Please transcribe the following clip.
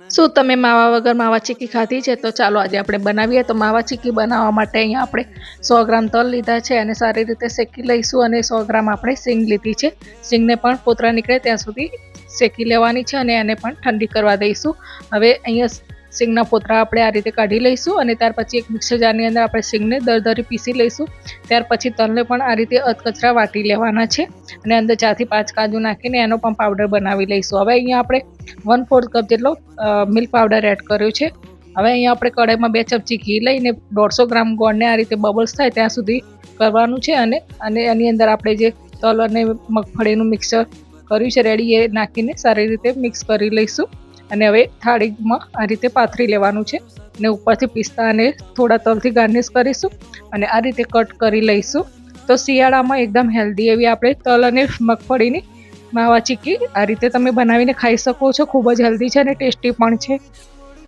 શું તમે માવા વગર માવા ચીકી ખાધી છે? તો ચાલો આજે આપણે બનાવીએ. તો માવા ચીકી બનાવવા માટે અહીંયા આપણે સો ગ્રામ તલ લીધા છે અને સારી રીતે શેકી લઈશું અને સો ગ્રામ આપણે સિંગ લીધી છે. સિંગને પણ પોતરા નીકળે ત્યાં સુધી શેકી લેવાની છે અને એને પણ ઠંડી કરવા દઈશું. હવે અહીંયા સિંગના પોતરા આપણે આ રીતે કાઢી લઈશું અને ત્યાર પછી એક મિક્સર જારની અંદર આપણે સિંગને દરદરી પીસી લઈશું. ત્યાર પછી તલને પણ આ રીતે અધકચરા વાટી લેવાના છે અને અંદર ચારથી પાંચ કાજુ નાખીને એનો પણ પાવડર બનાવી લઈશું. હવે અહીંયા આપણે વન ફોર્થ કપ જેટલો મિલ્ક પાવડર એડ કર્યો છે. હવે અહીંયા આપણે કઢાઈમાં બે ચમચી ઘી લઈને દોઢસો ગ્રામ ગોળને આ રીતે બબલ્સ થાય ત્યાં સુધી કરવાનું છે અને અને એની અંદર આપણે જે તલ અને મગફળીનું મિક્સર કર્યું છે રેડી એ નાખીને સારી રીતે મિક્સ કરી લઈશું. અને હવે થાળીમાં આ રીતે પાથરી લેવાનું છે. અને ઉપરથી પિસ્તા અને થોડા તલથી ગાર્નિશ કરીશું અને આ રીતે કટ કરી લઈશું. તો શિયાળામાં એકદમ હેલ્ધી એવી આપણે તલ અને મગફળીની માવા ચીકી આ રીતે તમે બનાવીને ખાઈ શકો છો. ખૂબ જ હેલ્ધી છે અને ટેસ્ટી પણ છે.